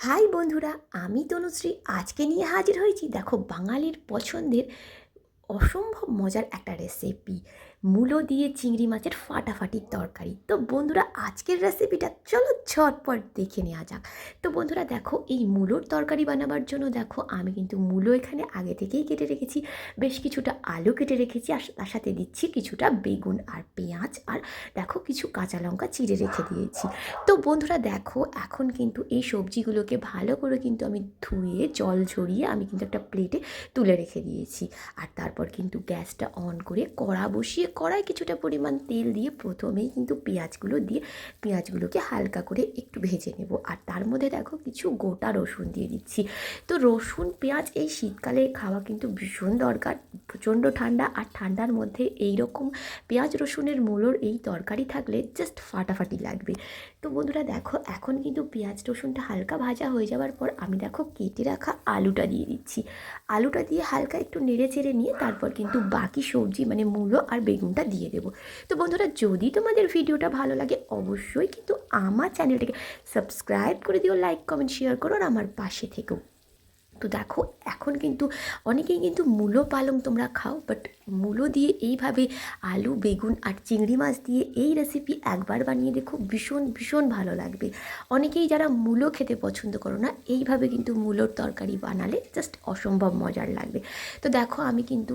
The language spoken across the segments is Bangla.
হাই বন্ধুরা আমি তনুশ্রী। আজকে নিয়ে হাজির হয়েছি দেখো বাঙালির পছন্দের অসম্ভব মজার একটা রেসিপি মূলো দিয়ে চিংড়ি মাছের ফাটাফাটির তরকারি। তো বন্ধুরা, আজকের রেসিপিটা চলো ঝটপট দেখে নেওয়া যাক। তো বন্ধুরা, দেখো, এই মূলোর তরকারি বানাবার জন্য দেখো, আমি কিন্তু মূলো এখানে আগে থেকেই কেটে রেখেছি। বেশ কিছুটা আলু কেটে রেখেছি, আর তার সাথে দিচ্ছি কিছুটা বেগুন আর পেঁয়াজ, আর দেখো, কিছু কাঁচা লঙ্কা চিড়ে রেখে দিয়েছি। তো বন্ধুরা, দেখো, এখন কিন্তু এই সবজিগুলোকে ভালো করে কিন্তু আমি ধুয়ে, জল ঝরিয়ে আমি কিন্তু একটা প্লেটে তুলে রেখে দিয়েছি। আর তারপর কিন্তু গ্যাসটা অন করে কড়া বসিয়ে কড়ায় কিছুটা পরিমাণ তেল দিয়ে প্রথমেই কিন্তু পেঁয়াজগুলো দিয়ে পেঁয়াজগুলোকে হালকা করে একটু ভেজে নেব। আর তার মধ্যে দেখো কিছু গোটা রসুন দিয়ে দিচ্ছি। তো রসুন, পেঁয়াজ এই শীতকালে খাওয়া কিন্তু ভীষণ দরকার, প্রচণ্ড ঠান্ডা। আর ঠান্ডার মধ্যে এই রকম পেঁয়াজ, রসুনের মূলোর এই তরকারি থাকলে জাস্ট ফাটাফাটি লাগবে। তো বন্ধুরা দেখো, এখন কিন্তু পেঁয়াজ, রসুনটা হালকা ভাজা হয়ে যাওয়ার পর আমি দেখো কেটে রাখা আলুটা দিয়ে দিচ্ছি। আলুটা দিয়ে হালকা একটু নেড়ে চেড়ে নিয়ে তারপর কিন্তু বাকি সবজি মানে মূলো আর বেগুনটা দিয়ে দেবো। তো বন্ধুরা, যদি তোমাদের ভিডিওটা ভালো লাগে, অবশ্যই কিন্তু আমার চ্যানেলটাকে সাবস্ক্রাইব করে দিও লাইক কমেন্ট শেয়ার করো আর আমার পাশে থেকেও তো দেখো, এখন কিন্তু অনেকেই কিন্তু মূলো পালং তোমরা খাও বাট মূলো দিয়ে এইভাবে আলু, বেগুন আর চিংড়ি মাছ দিয়ে এই রেসিপি একবার বানিয়ে দেখো, ভীষণ ভীষণ ভালো লাগবে। অনেকেই যারা মূলো খেতে পছন্দ করো না, এইভাবে কিন্তু মূলোর তরকারি বানালে জাস্ট অসম্ভব মজার লাগবে। তো দেখো, আমি কিন্তু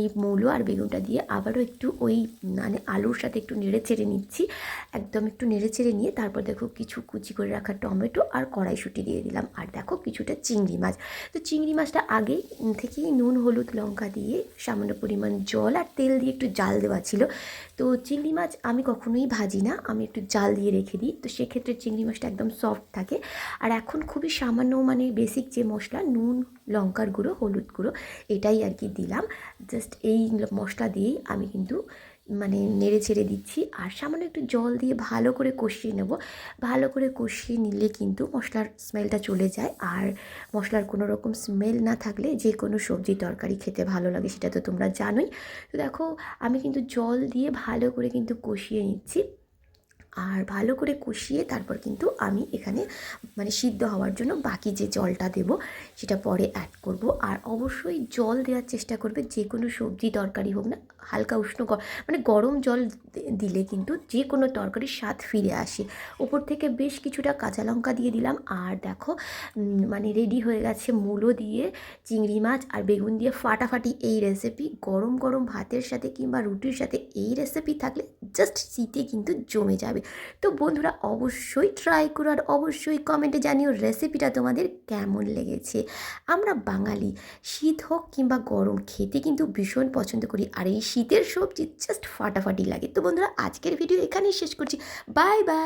এই মূলো আর বেগুনটা দিয়ে আবারও একটু ওই মানে আলুর সাথে একটু নেড়ে চেড়ে নিচ্ছি। একদম একটু নেড়ে চেড়ে নিয়ে তারপর দেখো কিছু কুচি করে রাখা টমেটো আর কড়াইশুঁটি দিয়ে দিলাম। আর দেখো কিছুটা চিংড়ি মাছ। তো চিংড়ি মাছটা আগে থেকেই নুন, হলুদ, লঙ্কা দিয়ে সামান্য পরিমাণ জল আর তেল দিয়ে একটু জাল দেওয়া ছিল। তো চিংড়ি মাছ আমি কখনোই ভাজি না, আমি একটু জাল দিয়ে রেখে দিই। তো সেক্ষেত্রে চিংড়ি মাছটা একদম সফট থাকে। আর এখন খুবই সামান্য মানে বেসিক যে মশলা, নুন, লঙ্কার গুঁড়ো, হলুদ গুঁড়ো, এটাই আর কি দিলাম। জাস্ট এই মশলা দিয়েই আমি কিন্তু মানে নেড়ে ছেড়ে দিচ্ছি। আর সামান্য একটু জল দিয়ে ভালো করে কষিয়ে নেব। ভালো করে কষিয়ে নিলে কিন্তু মশলার স্মেলটা চলে যায়। আর মশলার কোনো রকম স্মেল না থাকলে যে কোনো সবজি তরকারি খেতে ভালো লাগে সেটা তো তোমরা জানোই। তো দেখো, আমি কিন্তু জল দিয়ে ভালো করে কিন্তু কষিয়ে নিচ্ছি। আর ভালো করে কষিয়ে তারপর কিন্তু আমি এখানে মানে সিদ্ধ হওয়ার জন্য বাকি যে জলটা দেব, সেটা পরে অ্যাড করব। আর অবশ্যই জল দেওয়ার চেষ্টা করবে, যে কোনো সবজি তরকারি হোক না, হালকা উষ্ণ মানে গরম জল দিলে কিন্তু যে কোনো তরকারির স্বাদ ফিরে আসে। ওপর থেকে বেশ কিছুটা কাঁচা লঙ্কা দিয়ে দিলাম, আর দেখো মানে রেডি হয়ে গেছে মূলো দিয়ে চিংড়ি মাছ আর বেগুন দিয়ে ফাটাফাটি এই রেসিপি গরম গরম ভাতের সাথে কিংবা রুটির সাথে এই রেসিপি থাকলে জাস্ট শীতে কিন্তু জমে যাবে। তো বন্ধুরা, অবশ্যই ট্রাই করো আর অবশ্যই কমেন্টে জানিও রেসিপিটা তোমাদের কেমন লেগেছে। আমরা বাঙালি, শীত হোক কিংবা গরম, খেতে কিন্তু ভীষণ পছন্দ করি আর এই শীতের সবজি জাস্ট ফাটাফাটি লাগে। তো বন্ধুরা, আজকের ভিডিও এখানেই শেষ করছি। Bye bye